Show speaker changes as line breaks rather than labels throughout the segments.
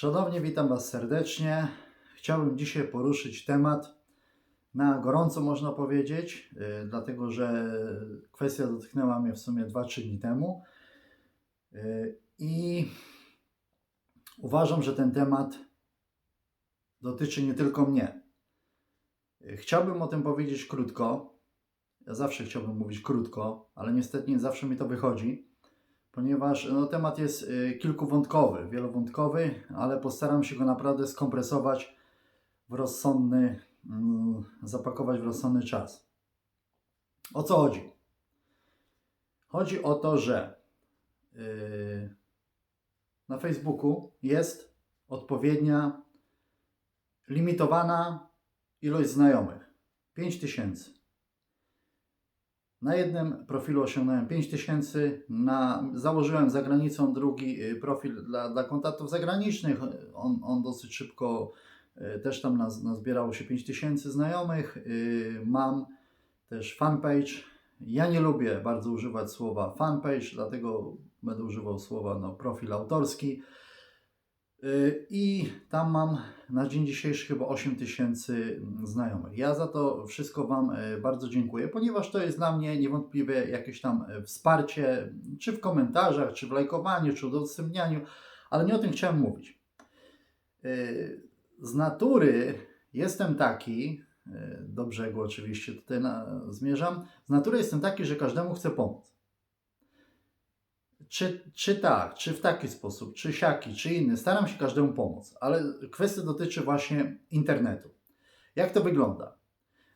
Szanowni, witam Was serdecznie. Chciałbym dzisiaj poruszyć temat na gorąco, można powiedzieć, yy, dlatego że kwestia dotknęła mnie w sumie 2-3 dni temu. Yy, I uważam, że ten temat dotyczy nie tylko mnie. Yy, Chciałbym o tym powiedzieć krótko. Ja zawsze chciałbym mówić krótko, ale niestety nie zawsze mi to wychodzi ponieważ no, temat jest y, kilkuwątkowy, wielowątkowy, ale postaram się go naprawdę skompresować w rozsądny, mm, zapakować w rozsądny czas. O co chodzi? Chodzi o to, że y, na Facebooku jest odpowiednia limitowana ilość znajomych 5000. Na jednym profilu osiągnąłem 5000, na, założyłem za granicą drugi y, profil dla, dla kontaktów zagranicznych. On, on dosyć szybko y, też tam naz, nazbierało się 5000 znajomych. Y, Mam też fanpage. Ja nie lubię bardzo używać słowa fanpage, dlatego będę używał słowa no, profil autorski. Y, I tam mam na dzień dzisiejszy chyba 8 tysięcy znajomych. Ja za to wszystko Wam y, bardzo dziękuję, ponieważ to jest dla mnie niewątpliwie jakieś tam y, wsparcie, czy w komentarzach, czy w lajkowaniu, czy udostępnianiu, ale nie o tym chciałem mówić. Z natury jestem taki, do brzegu oczywiście tutaj na, zmierzam, z natury jestem taki, że każdemu chcę pomóc czy, czy tak, czy w taki sposób, czy siaki, czy inny. Staram się każdemu pomóc, ale kwestia dotyczy właśnie internetu. Jak to wygląda?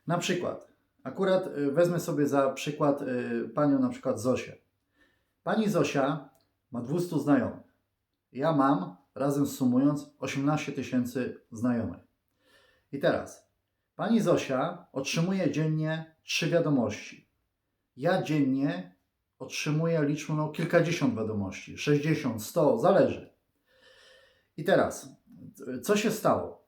Na przykład, akurat y, wezmę sobie za przykład y, panią na przykład Zosię. Pani Zosia ma 200 znajomych. Ja mam, razem sumując, 18 tysięcy znajomych. I teraz, pani Zosia otrzymuje dziennie trzy wiadomości. Ja dziennie otrzymuję liczbę no, kilkadziesiąt wiadomości, 60, 100, zależy. I teraz, co się stało?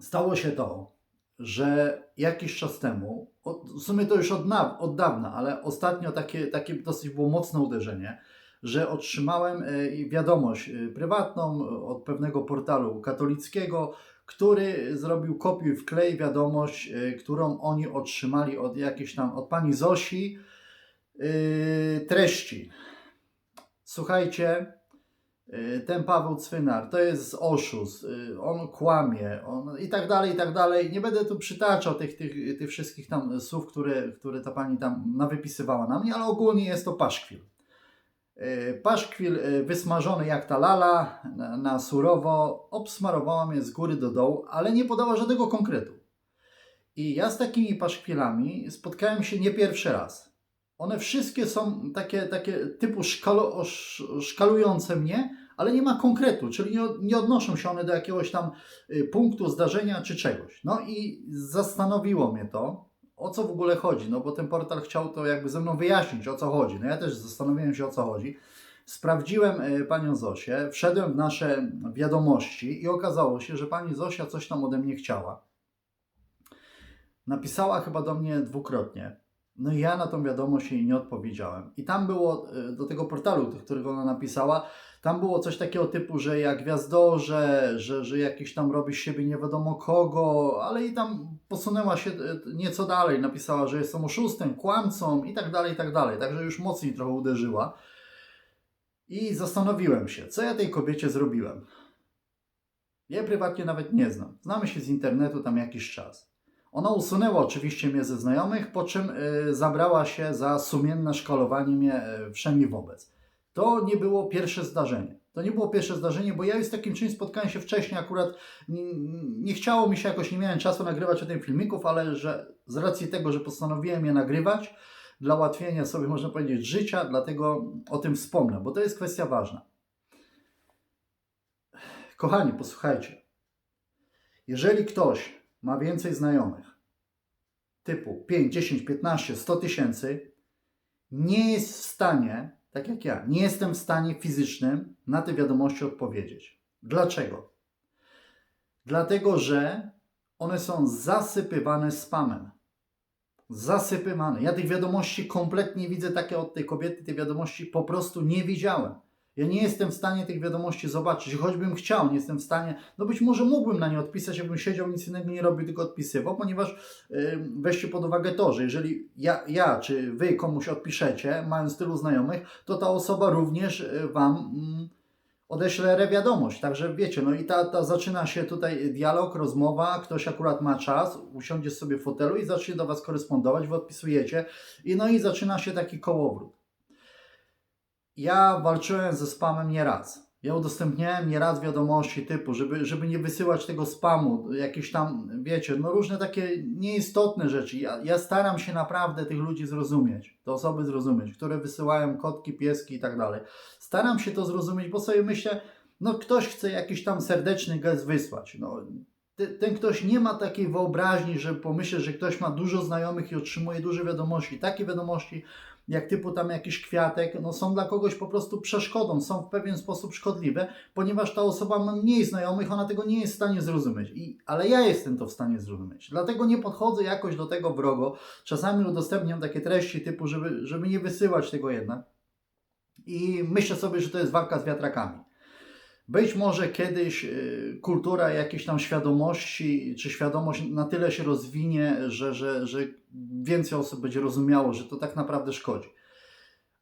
Stało się to, że jakiś czas temu, w sumie to już od, na, od dawna, ale ostatnio takie, takie dosyć było mocne uderzenie, że otrzymałem e, wiadomość e, prywatną od pewnego portalu katolickiego, który zrobił kopiuj wklej wiadomość, e, którą oni otrzymali od jakiejś tam, od pani Zosi, treści. Słuchajcie, yy, ten Paweł Cwynar to jest oszust, yy, on kłamie, on i tak dalej, i tak dalej. Nie będę tu przytaczał tych, tych, tych wszystkich tam słów, które, które ta pani tam nawypisywała na mnie, ale ogólnie jest to paszkwil. Paszkwil wysmażony jak ta lala, na, na surowo, obsmarowała mnie z góry do dołu, ale nie podała żadnego konkretu. I ja z takimi paszkwilami spotkałem się nie pierwszy raz. One wszystkie są takie, takie typu szkalo, sz, szkalujące mnie, ale nie ma konkretu, czyli nie, nie odnoszą się one do jakiegoś tam y, punktu, zdarzenia czy czegoś. No i zastanowiło mnie to, o co w ogóle chodzi, no bo ten portal chciał to jakby ze mną wyjaśnić, o co chodzi. No ja też zastanowiłem się, o co chodzi. Sprawdziłem y, panią Zosię, wszedłem w nasze wiadomości i okazało się, że pani Zosia coś tam ode mnie chciała. Napisała chyba do mnie dwukrotnie. No i ja na tą wiadomość jej nie odpowiedziałem. I tam było, y, do tego portalu, do którego ona napisała, tam było coś takiego typu, że jak gwiazdorze, że, że jakiś tam robi z siebie nie wiadomo kogo, ale i tam posunęła się y, nieco dalej, napisała, że jestem oszustem, kłamcą i tak dalej, i tak dalej. Także już mocniej trochę uderzyła. I zastanowiłem się, co ja tej kobiecie zrobiłem. Ja prywatnie nawet nie znam. Znamy się z internetu tam jakiś czas. Ona usunęła oczywiście mnie ze znajomych, po czym y, zabrała się za sumienne szkalowanie mnie y, wszemi wobec. To nie było pierwsze zdarzenie. To nie było pierwsze zdarzenie, bo ja już z takim czymś spotkałem się wcześniej, akurat nie, nie chciało mi się jakoś, nie miałem czasu nagrywać o tym filmików, ale że z racji tego, że postanowiłem je nagrywać, dla ułatwienia sobie, można powiedzieć, życia, dlatego o tym wspomnę, bo to jest kwestia ważna. Kochani, posłuchajcie. Jeżeli ktoś ma więcej znajomych, typu 5, 10, 15, 100 tysięcy, nie jest w stanie, tak jak ja, nie jestem w stanie fizycznym na te wiadomości odpowiedzieć. Dlaczego? Dlatego, że one są zasypywane spamem. Zasypywane. Ja tych wiadomości kompletnie widzę takie od tej kobiety, te wiadomości po prostu nie widziałem. Ja nie jestem w stanie tych wiadomości zobaczyć, choćbym chciał, nie jestem w stanie, no być może mógłbym na nie odpisać, jakbym siedział, nic innego nie robił, tylko odpisywał, ponieważ yy, weźcie pod uwagę to, że jeżeli ja, ja czy wy komuś odpiszecie, mając tylu znajomych, to ta osoba również yy, wam mm, odeślę rewiadomość. Także wiecie, no i ta, ta zaczyna się tutaj dialog, rozmowa, ktoś akurat ma czas, usiądzie sobie w fotelu i zacznie do was korespondować, wy odpisujecie i no i zaczyna się taki kołowrót. Ja walczyłem ze spamem nieraz. Ja udostępniałem nieraz wiadomości typu, żeby, żeby nie wysyłać tego spamu, jakieś tam, wiecie, no różne takie nieistotne rzeczy. Ja, ja staram się naprawdę tych ludzi zrozumieć, te osoby zrozumieć, które wysyłają kotki, pieski i tak dalej. Staram się to zrozumieć, bo sobie myślę, no ktoś chce jakiś tam serdeczny gest wysłać. No, ten ktoś nie ma takiej wyobraźni, że pomyślę, że ktoś ma dużo znajomych i otrzymuje duże wiadomości. Takie wiadomości, jak typu tam jakiś kwiatek, no są dla kogoś po prostu przeszkodą, są w pewien sposób szkodliwe, ponieważ ta osoba ma mniej znajomych, ona tego nie jest w stanie zrozumieć. I, ale ja jestem to w stanie zrozumieć. Dlatego nie podchodzę jakoś do tego wrogo. Czasami udostępniam takie treści typu, żeby, żeby nie wysyłać tego jednak. I myślę sobie, że to jest walka z wiatrakami. Być może kiedyś y, kultura jakiejś tam świadomości, czy świadomość na tyle się rozwinie, że, że, że więcej osób będzie rozumiało, że to tak naprawdę szkodzi.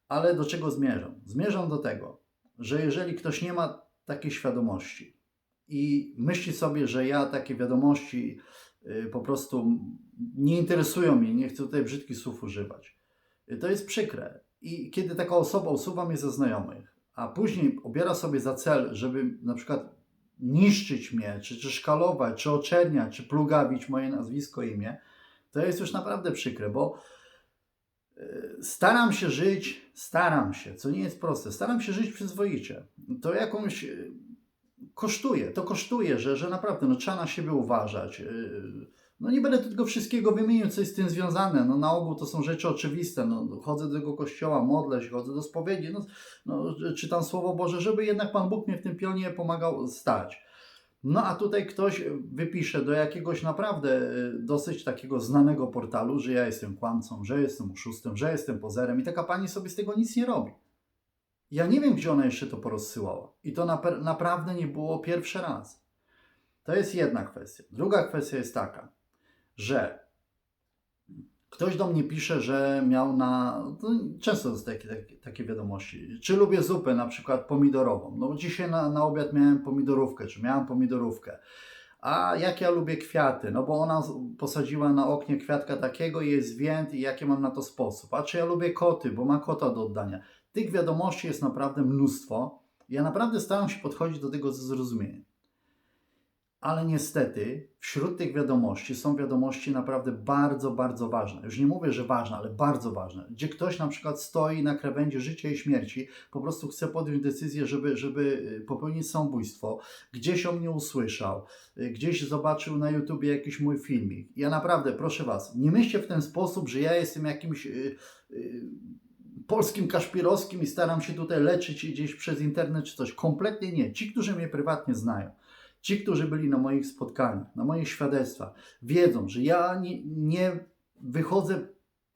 Ale do czego zmierzam? Zmierzam do tego, że jeżeli ktoś nie ma takiej świadomości i myśli sobie, że ja takie wiadomości y, po prostu nie interesują mnie, nie chcę tutaj brzydkich słów używać, to jest przykre. I kiedy taka osoba usuwa mnie ze znajomych, a później obiera sobie za cel, żeby na przykład niszczyć mnie, czy, czy szkalować, czy oczerniać, czy plugawić moje nazwisko, imię, to jest już naprawdę przykre, bo y, staram się żyć, staram się, co nie jest proste, staram się żyć przyzwoicie. To jakąś y, kosztuje, to kosztuje, że, że naprawdę no, trzeba na siebie uważać. No nie będę tego wszystkiego wymienił, co jest z tym związane. No na ogół to są rzeczy oczywiste. No, chodzę do tego kościoła, modlę się, chodzę do spowiedzi, no, no, czytam Słowo Boże, żeby jednak Pan Bóg mnie w tym pionie pomagał stać. No a tutaj ktoś wypisze do jakiegoś naprawdę y, dosyć takiego znanego portalu, że ja jestem kłamcą, że jestem oszustem, że jestem pozerem i taka pani sobie z tego nic nie robi. Ja nie wiem, gdzie ona jeszcze to porozsyłała. I to nape- naprawdę nie było pierwszy raz. To jest jedna kwestia. Druga kwestia jest taka, że ktoś do mnie pisze, że miał na. No, często dostaję takie, takie, takie wiadomości. Czy lubię zupę, na przykład pomidorową? No, dzisiaj na, na obiad miałem pomidorówkę, czy miałam pomidorówkę. A jak ja lubię kwiaty? No bo ona posadziła na oknie kwiatka takiego jest więt i jaki mam na to sposób. A czy ja lubię koty, bo ma kota do oddania. Tych wiadomości jest naprawdę mnóstwo. Ja naprawdę staram się podchodzić do tego ze zrozumieniem. Ale niestety wśród tych wiadomości są wiadomości naprawdę bardzo, bardzo ważne. Już nie mówię, że ważne, ale bardzo ważne. Gdzie ktoś na przykład stoi na krawędzi życia i śmierci, po prostu chce podjąć decyzję, żeby, żeby y, popełnić samobójstwo, gdzieś o mnie usłyszał, y, gdzieś zobaczył na YouTubie jakiś mój filmik. Ja naprawdę, proszę Was, nie myślcie w ten sposób, że ja jestem jakimś... y, y, polskim kaszpirowskim i staram się tutaj leczyć gdzieś przez internet czy coś. Kompletnie nie. Ci, którzy mnie prywatnie znają, ci, którzy byli na moich spotkaniach, na moich świadectwach, wiedzą, że ja nie, nie wychodzę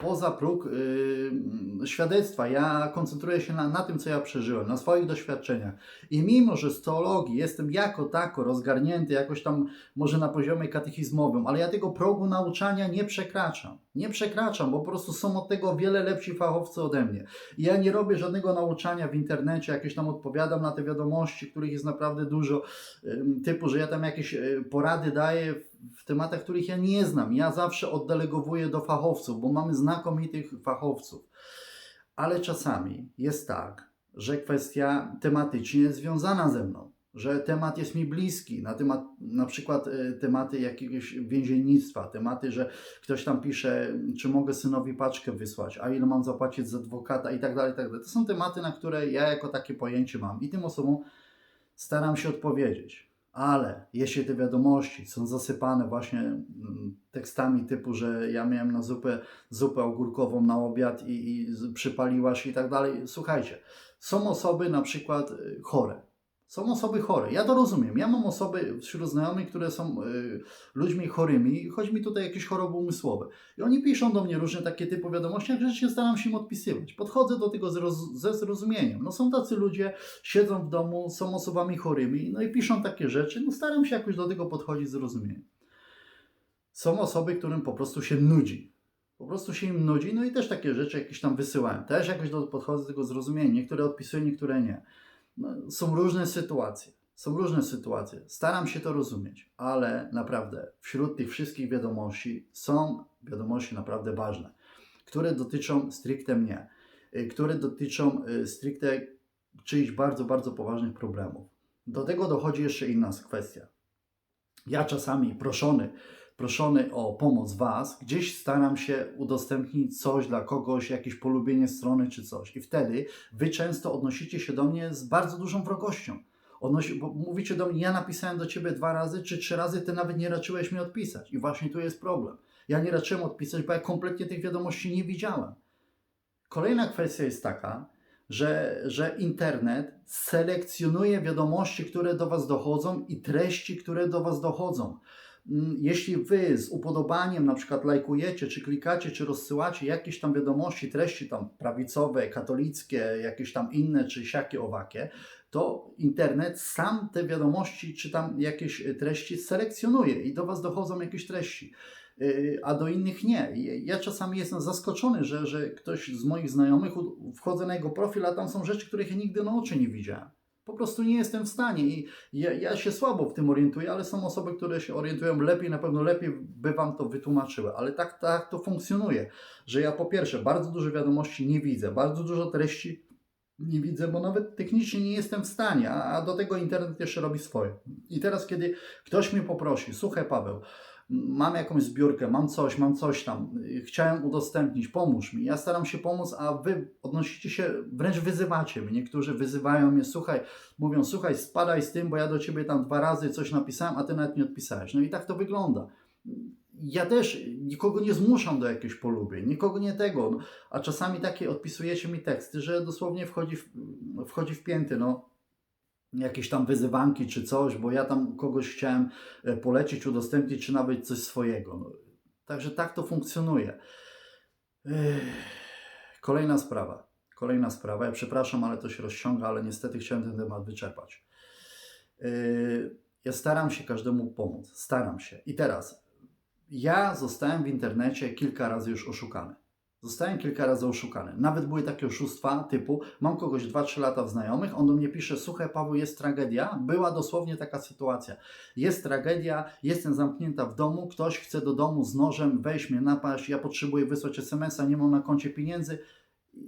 poza próg yy, świadectwa. Ja koncentruję się na, na tym, co ja przeżyłem, na swoich doświadczeniach. I mimo, że z teologii jestem jako tako rozgarnięty, jakoś tam może na poziomie katechizmowym, ale ja tego progu nauczania nie przekraczam. Nie przekraczam, bo po prostu są od tego wiele lepsi fachowcy ode mnie. I ja nie robię żadnego nauczania w internecie, jakieś tam odpowiadam na te wiadomości, których jest naprawdę dużo, typu, że ja tam jakieś y, porady daję w- tematach, których ja nie znam. Ja zawsze oddelegowuję do fachowców, bo mamy znakomitych fachowców. Ale czasami jest tak, że kwestia tematycznie jest związana ze mną, że temat jest mi bliski, na temat, na przykład y, tematy jakiegoś więziennictwa, tematy, że ktoś tam pisze, czy mogę synowi paczkę wysłać, a ile mam zapłacić za adwokata i tak dalej, i tak dalej. To są tematy, na które ja jako takie pojęcie mam i tym osobom staram się odpowiedzieć. Ale jeśli te wiadomości są zasypane właśnie mm, tekstami typu, że ja miałem na zupę, zupę ogórkową na obiad i, i przypaliłaś i tak dalej, słuchajcie, są osoby na przykład y, chore. Są osoby chore. Ja to rozumiem. Ja mam osoby wśród znajomych, które są y, ludźmi chorymi. Chodzi mi tutaj jakieś choroby umysłowe. I oni piszą do mnie różne takie typu wiadomości, jak rzeczywiście staram się im odpisywać. Podchodzę do tego zroz- ze zrozumieniem. No są tacy ludzie, siedzą w domu, są osobami chorymi, no i piszą takie rzeczy. No staram się jakoś do tego podchodzić z zrozumieniem. Są osoby, którym po prostu się nudzi. Po prostu się im nudzi, no i też takie rzeczy jakieś tam wysyłają. Też jakoś do, podchodzę do tego zrozumienia. Niektóre odpisuję, niektóre nie. No, są różne sytuacje. Są różne sytuacje. Staram się to rozumieć, ale naprawdę wśród tych wszystkich wiadomości są wiadomości naprawdę ważne, które dotyczą stricte mnie, y, które dotyczą y, stricte czyichś bardzo, bardzo poważnych problemów. Do tego dochodzi jeszcze inna kwestia. Ja czasami proszony, proszony o pomoc Was, gdzieś staram się udostępnić coś dla kogoś, jakieś polubienie strony czy coś. I wtedy Wy często odnosicie się do mnie z bardzo dużą wrogością. Odnosi, mówicie do mnie, ja napisałem do Ciebie dwa razy czy trzy razy, Ty nawet nie raczyłeś mi odpisać. I właśnie tu jest problem. Ja nie raczyłem odpisać, bo ja kompletnie tych wiadomości nie widziałem. Kolejna kwestia jest taka, że, że internet selekcjonuje wiadomości, które do Was dochodzą i treści, które do Was dochodzą. Mm, Jeśli Wy z upodobaniem na przykład lajkujecie, czy klikacie, czy rozsyłacie jakieś tam wiadomości, treści tam prawicowe, katolickie, jakieś tam inne, czy siakie, owakie, to internet sam te wiadomości, czy tam jakieś y, treści selekcjonuje i do Was dochodzą jakieś treści y, a do innych nie. Ja czasami jestem zaskoczony, że, że ktoś z moich znajomych, wchodzę na jego profil, a tam są rzeczy, których ja nigdy na oczy nie widziałem. Po prostu nie jestem w stanie i ja, ja się słabo w tym orientuję, ale są osoby, które się orientują lepiej, na pewno lepiej by Wam to wytłumaczyły, ale tak, tak to funkcjonuje, że ja po pierwsze bardzo dużo wiadomości nie widzę, bardzo dużo treści nie widzę, bo nawet technicznie nie jestem w stanie, a, a do tego internet jeszcze robi swoje. I teraz, kiedy ktoś mnie poprosi, słuchaj Paweł, mam jakąś zbiórkę, mam coś, mam coś tam, y, chciałem udostępnić, pomóż mi. Ja staram się pomóc, a wy odnosicie się, wręcz wyzywacie mnie. Niektórzy wyzywają mnie, słuchaj, mówią, słuchaj, spadaj z tym, bo ja do ciebie tam dwa razy coś napisałem, a ty nawet nie odpisałeś. No i tak to wygląda. Ja też nikogo nie zmuszam do jakiejś polubień, nikogo nie tego. A czasami takie odpisujecie mi teksty, że dosłownie wchodzi w, wchodzi w pięty, no jakieś tam wyzywanki czy coś, bo ja tam kogoś chciałem e, polecić, udostępnić, czy nawet coś swojego. No, także tak to funkcjonuje. Kolejna sprawa. Kolejna sprawa. Ja przepraszam, ale to się rozciąga, ale niestety chciałem ten temat wyczerpać. Yy, Ja staram się każdemu pomóc. Staram się. I teraz, ja zostałem w internecie kilka razy już oszukany. Zostałem kilka razy oszukany. Nawet były takie oszustwa typu, mam kogoś 2-3 lata w znajomych, on do mnie pisze, słuchaj Paweł, jest tragedia. Była dosłownie taka sytuacja. Jest tragedia, jestem zamknięta w domu, ktoś chce do domu z nożem wejść mnie napaść, ja potrzebuję wysłać SMS-a, nie mam na koncie pieniędzy,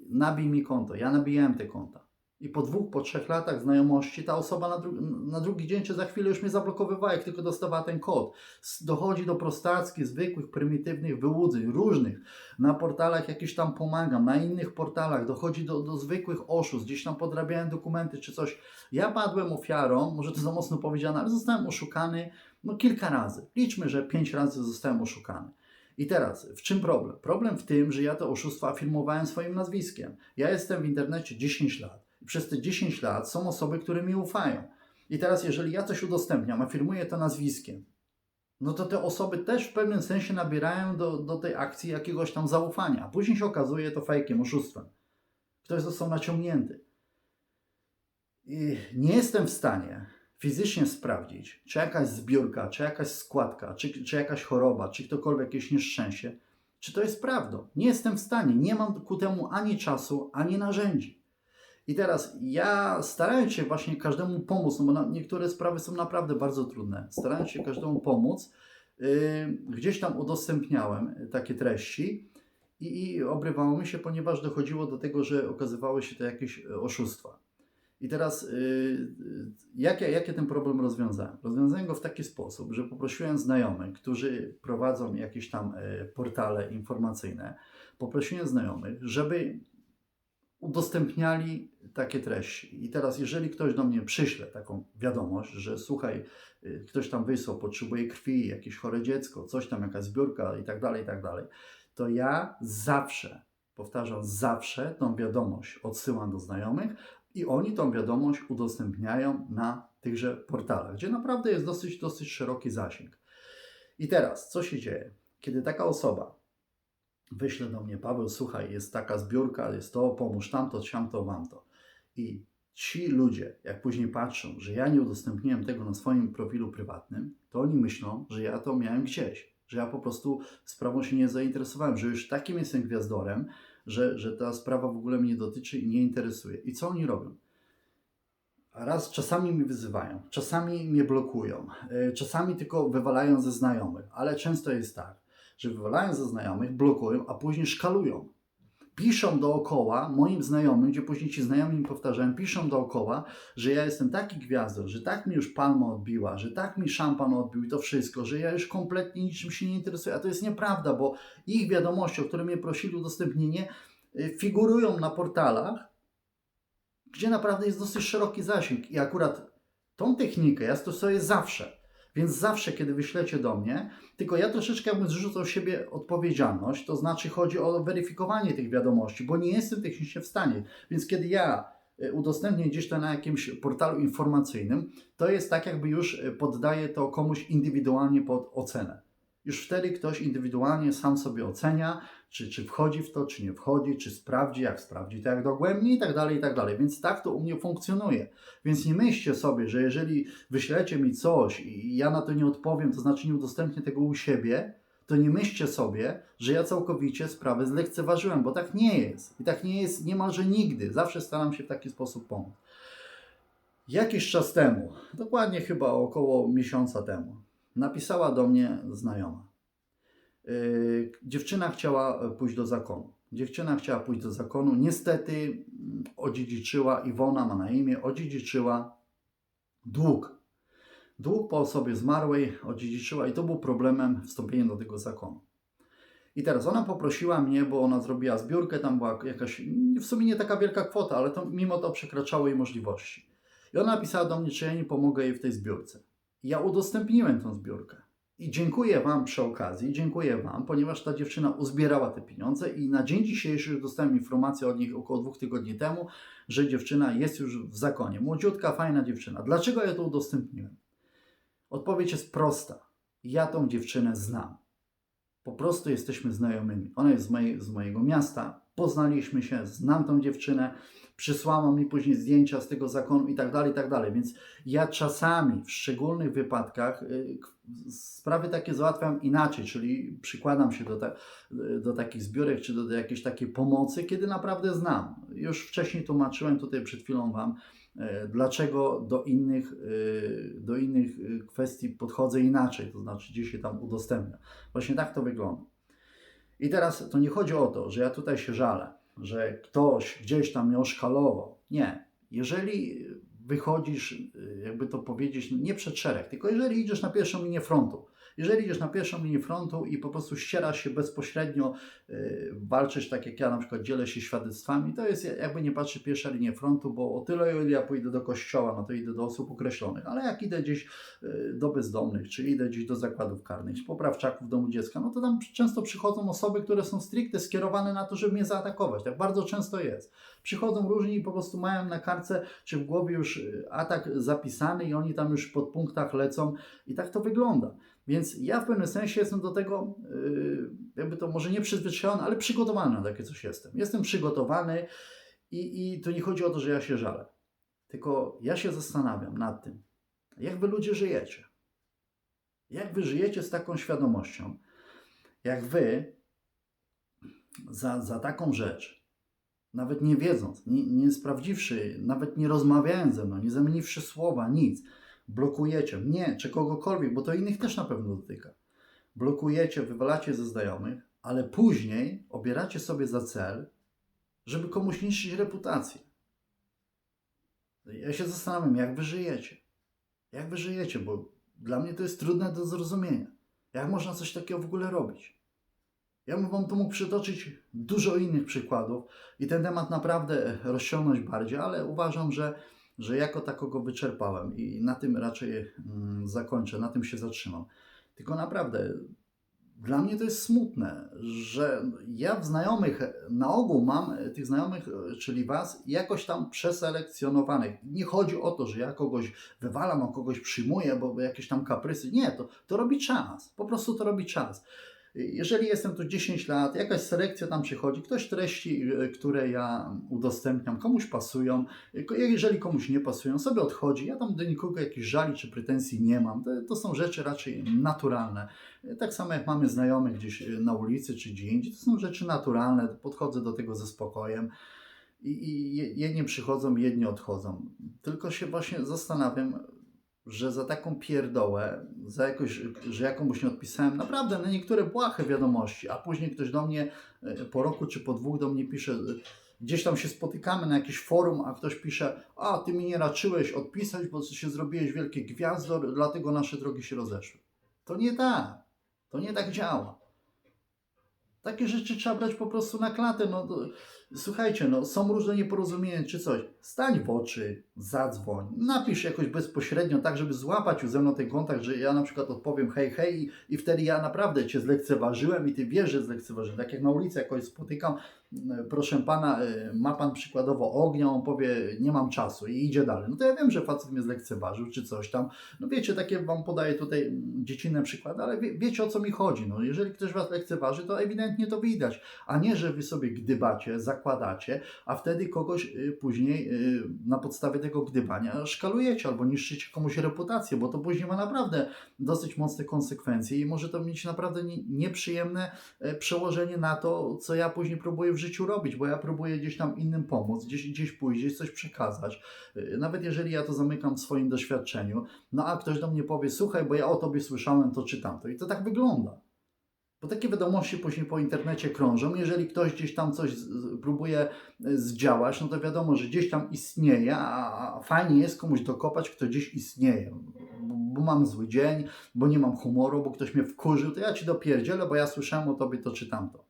nabij mi konto. Ja nabijałem te konta. I po dwóch, po trzech latach znajomości ta osoba na, dru- na drugi dzień czy za chwilę już mnie zablokowywała, jak tylko dostawała ten kod. Dochodzi do prostackich, zwykłych, prymitywnych wyłudzeń, różnych. Na portalach jakieś tam pomagam, na innych portalach dochodzi do, do zwykłych oszustw, gdzieś tam podrabiałem dokumenty czy coś. Ja padłem ofiarą, może to za mocno powiedziane, ale zostałem oszukany no kilka razy. Liczmy, że pięć razy zostałem oszukany. I teraz, w czym problem? Problem w tym, że ja te oszustwa afirmowałem swoim nazwiskiem. Ja jestem w internecie 10 lat. Przez te 10 lat są osoby, które mi ufają. I teraz, jeżeli ja coś udostępniam, afirmuję to nazwiskiem, no to te osoby też w pewnym sensie nabierają do, do tej akcji jakiegoś tam zaufania. A później się okazuje to fejkiem, oszustwem. Ktoś został naciągnięty. I nie jestem w stanie fizycznie sprawdzić, czy jakaś zbiórka, czy jakaś składka, czy, czy jakaś choroba, czy ktokolwiek jakieś nieszczęście, czy to jest prawdą. Nie jestem w stanie, nie mam ku temu ani czasu, ani narzędzi. I teraz ja starając się właśnie każdemu pomóc, no bo niektóre sprawy są naprawdę bardzo trudne, starając się każdemu pomóc, yy, gdzieś tam udostępniałem takie treści i, i obrywało mi się, ponieważ dochodziło do tego, że okazywały się to jakieś e, oszustwa. I teraz yy, yy, jak, ja, jak ja ten problem rozwiązałem? Rozwiązałem go w taki sposób, że poprosiłem znajomych, którzy prowadzą jakieś tam portale informacyjne, poprosiłem znajomych, żeby udostępniali takie treści. I teraz, jeżeli ktoś do mnie przyśle taką wiadomość, że słuchaj, y, ktoś tam wysłał, potrzebuje krwi, jakieś chore dziecko, coś tam, jakaś zbiórka i tak dalej, i tak dalej, to ja zawsze, powtarzam, zawsze tą wiadomość odsyłam do znajomych I oni tą wiadomość udostępniają na tychże portalach, gdzie naprawdę jest dosyć, dosyć szeroki zasięg. I teraz, co się dzieje? Kiedy taka osoba wyśle do mnie, Paweł, słuchaj, jest taka zbiórka, jest to, pomóż tamto, siamto, wam to. I ci ludzie, jak później patrzą, że ja nie udostępniłem tego na swoim profilu prywatnym, to oni myślą, że ja to miałem gdzieś, że ja po prostu sprawą się nie zainteresowałem, że już takim jestem gwiazdorem, że, że ta sprawa w ogóle mnie dotyczy i nie interesuje. I co oni robią? Raz czasami mi wyzywają, czasami mnie blokują, yy, czasami tylko wywalają ze znajomych, ale często jest tak, że wywalają ze znajomych, blokują, a później szkalują. Piszą dookoła moim znajomym, gdzie później ci znajomi mi powtarzają, piszą dookoła, że ja jestem taki gwiazdor, że tak mi już palma odbiła, że tak mi szampan odbił i to wszystko, że ja już kompletnie niczym się nie interesuję. A to jest nieprawda, bo ich wiadomości, o które mnie prosili udostępnienie, y, figurują na portalach, gdzie naprawdę jest dosyć szeroki zasięg. I akurat tą technikę ja stosuję zawsze. Więc zawsze, kiedy wyślecie do mnie, tylko ja troszeczkę jakbym zrzucał siebie odpowiedzialność, to znaczy chodzi o weryfikowanie tych wiadomości, bo nie jestem technicznie w stanie. Więc kiedy ja y, udostępnię gdzieś to na jakimś portalu informacyjnym, to jest tak, jakby już y, poddaję to komuś indywidualnie pod ocenę. Już wtedy ktoś indywidualnie sam sobie ocenia, czy, czy wchodzi w to, czy nie wchodzi, czy sprawdzi, jak sprawdzi, to jak dogłębnie i tak dalej, i tak dalej. Więc tak to u mnie funkcjonuje. Więc nie myślcie sobie, że jeżeli wyślecie mi coś i ja na to nie odpowiem, to znaczy nie udostępnię tego u siebie, to nie myślcie sobie, że ja całkowicie sprawę zlekceważyłem, bo tak nie jest. I tak nie jest niemalże nigdy. Zawsze staram się w taki sposób pomóc. Jakiś czas temu, dokładnie chyba około miesiąca temu, napisała do mnie znajoma. Yy, dziewczyna chciała pójść do zakonu. Dziewczyna chciała pójść do zakonu. Niestety mm, odziedziczyła, Iwona ma na imię, odziedziczyła dług. Dług po osobie zmarłej odziedziczyła i to był problemem wstąpienia do tego zakonu. I teraz ona poprosiła mnie, bo ona zrobiła zbiórkę, tam była jakaś, w sumie nie taka wielka kwota, ale to mimo to przekraczało jej możliwości. I ona napisała do mnie, czy ja nie pomogę jej w tej zbiórce. Ja udostępniłem tą zbiórkę. I dziękuję Wam przy okazji, dziękuję Wam, ponieważ ta dziewczyna uzbierała te pieniądze i na dzień dzisiejszy już dostałem informację od nich około dwóch tygodni temu, że dziewczyna jest już w zakonie. Młodziutka, fajna dziewczyna. Dlaczego ja to udostępniłem? Odpowiedź jest prosta. Ja tą dziewczynę znam. Po prostu jesteśmy znajomymi. Ona jest z, mojej, z mojego miasta, poznaliśmy się, znam tą dziewczynę, przysłała mi później zdjęcia z tego zakonu i tak dalej, i tak dalej. Więc ja czasami, w szczególnych wypadkach, y, sprawy takie załatwiam inaczej, czyli przykładam się do, ta, do takich zbiórek czy do, do jakiejś takiej pomocy, kiedy naprawdę znam. Już wcześniej tłumaczyłem tutaj przed chwilą Wam, y, dlaczego do innych, y, do innych kwestii podchodzę inaczej, to znaczy gdzie się tam udostępnia. Właśnie tak to wygląda. I teraz to nie chodzi o to, że ja tutaj się żalę, że ktoś gdzieś tam mnie oszkalował. Nie. Jeżeli wychodzisz, jakby to powiedzieć, nie przed szereg, tylko jeżeli idziesz na pierwszą linię frontu, jeżeli idziesz na pierwszą linię frontu i po prostu ścierasz się bezpośrednio, yy, walczysz tak jak ja na przykład dzielę się świadectwami, to jest jakby nie patrzy pierwsza linia frontu, bo o tyle ile ja pójdę do kościoła, no to idę do osób określonych, ale jak idę gdzieś yy, do bezdomnych, czy idę gdzieś do zakładów karnych, poprawczaków w domu dziecka, no to tam często przychodzą osoby, które są stricte skierowane na to, żeby mnie zaatakować. Tak bardzo często jest. Przychodzą różni i po prostu mają na kartce czy w głowie już y, atak zapisany i oni tam już pod punktach lecą i tak to wygląda. Więc ja w pewnym sensie jestem do tego, yy, jakby to może nie przyzwyczajony, ale przygotowany na takie coś jestem. Jestem przygotowany i, i to nie chodzi o to, że ja się żalę. Tylko ja się zastanawiam nad tym, jak wy ludzie żyjecie. Jak wy żyjecie z taką świadomością, jak wy za, za taką rzecz, nawet nie wiedząc, nie, nie sprawdziwszy, nawet nie rozmawiając ze mną, nie zamieniwszy słowa, nic, blokujecie mnie czy kogokolwiek, bo to innych też na pewno dotyka. Blokujecie, wywalacie ze znajomych, ale później obieracie sobie za cel, żeby komuś niszczyć reputację. Ja się zastanawiam, jak wy żyjecie. Jak wy żyjecie, bo dla mnie to jest trudne do zrozumienia. Jak można coś takiego w ogóle robić? Ja bym Wam tu mógł przytoczyć dużo innych przykładów i ten temat naprawdę rozciągnąć bardziej, ale uważam, że że jako takogo wyczerpałem i na tym raczej mm, zakończę, na tym się zatrzymam. Tylko naprawdę dla mnie to jest smutne, że ja w znajomych, na ogół mam e, tych znajomych, e, czyli Was, jakoś tam przeselekcjonowanych. Nie chodzi o to, że ja kogoś wywalam, a kogoś przyjmuję, bo jakieś tam kaprysy. Nie, to, to robi czas. Po prostu to robi czas. Jeżeli jestem tu 10 lat, jakaś selekcja tam przychodzi, ktoś treści, e, które ja udostępniam, komuś pasują, jeżeli komuś nie pasują, sobie odchodzi. Ja tam do nikogo jakichś żali czy pretensji nie mam. To, to są rzeczy raczej naturalne. Tak samo jak mamy znajomych gdzieś na ulicy czy gdzie indziej, to są rzeczy naturalne. Podchodzę do tego ze spokojem. I, i jedni przychodzą, jedni odchodzą. Tylko się właśnie zastanawiam, że za taką pierdołę, za jakoś, że jakąś nie odpisałem, naprawdę na niektóre błahe wiadomości, a później ktoś do mnie e, po roku czy po dwóch do mnie pisze, e, gdzieś tam się spotykamy na jakieś forum, a ktoś pisze, a ty mi nie raczyłeś odpisać, bo się zrobiłeś wielkie gwiazdor, dlatego nasze drogi się rozeszły. To nie tak. To nie tak działa. Takie rzeczy trzeba brać po prostu na klatę. No, to, słuchajcie, no, są różne nieporozumienia czy coś. Stań w oczy, zadzwoń, napisz jakoś bezpośrednio, tak, żeby złapać ze mną ten kontakt, że ja na przykład odpowiem hej, hej i, i wtedy ja naprawdę Cię zlekceważyłem i Ty wiesz, że zlekceważyłem. Tak jak na ulicy jakoś spotykam, proszę Pana, y, ma Pan przykładowo ognia, on powie, nie mam czasu i idzie dalej. No to ja wiem, że facet mnie zlekceważył czy coś tam. No wiecie, takie Wam podaję tutaj dziecinne przykłady, ale wie, wiecie o co mi chodzi. No jeżeli ktoś Was lekceważy, to ewidentnie to widać, a nie, że Wy sobie gdybacie, zakładacie, a wtedy kogoś y, później y, na podstawie tego gdybania szkalujecie albo niszczycie komuś reputację, bo to później ma naprawdę dosyć mocne konsekwencje i może to mieć naprawdę nieprzyjemne e, przełożenie na to, co ja później próbuję w życiu robić, bo ja próbuję gdzieś tam innym pomóc, gdzieś, gdzieś pójść, gdzieś coś przekazać. E, nawet jeżeli ja to zamykam w swoim doświadczeniu, no a ktoś do mnie powie, słuchaj, bo ja o tobie słyszałem to czy tamto. I to tak wygląda. Bo takie wiadomości później po internecie krążą. Jeżeli ktoś gdzieś tam coś próbuje e, zdziałać, no to wiadomo, że gdzieś tam istnieje, a fajnie jest komuś dokopać, kto gdzieś istnieje. Bo, bo mam zły dzień, bo nie mam humoru, bo ktoś mnie wkurzył, to ja ci dopierdzielę, bo ja słyszałem o tobie to czy tamto.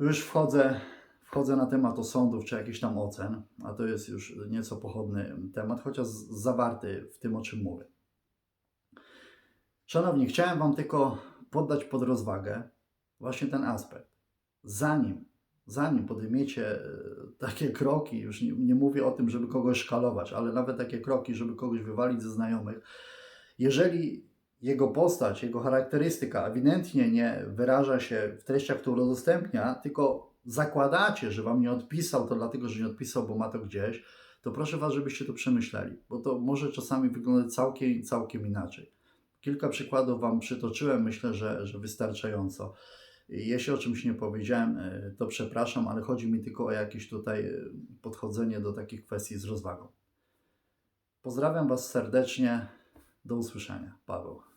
Już wchodzę, wchodzę na temat osądów czy jakichś tam ocen, a to jest już nieco pochodny temat, chociaż zawarty w tym, o czym mówię. Szanowni, chciałem Wam tylko poddać pod rozwagę właśnie ten aspekt. Zanim, zanim podejmiecie e, takie kroki, już nie, nie mówię o tym, żeby kogoś szkalować, ale nawet takie kroki, żeby kogoś wywalić ze znajomych, jeżeli jego postać, jego charakterystyka ewidentnie nie wyraża się w treściach, które udostępnia, tylko zakładacie, że wam nie odpisał, to dlatego, że nie odpisał, bo ma to gdzieś, to proszę was, żebyście to przemyśleli, bo to może czasami wyglądać całkiem, całkiem inaczej. Kilka przykładów wam przytoczyłem, myślę, że, że wystarczająco. Jeśli o czymś nie powiedziałem, e, to przepraszam, ale chodzi mi tylko o jakieś tutaj e, podchodzenie do takich kwestii z rozwagą. Pozdrawiam Was serdecznie. Do usłyszenia. Paweł.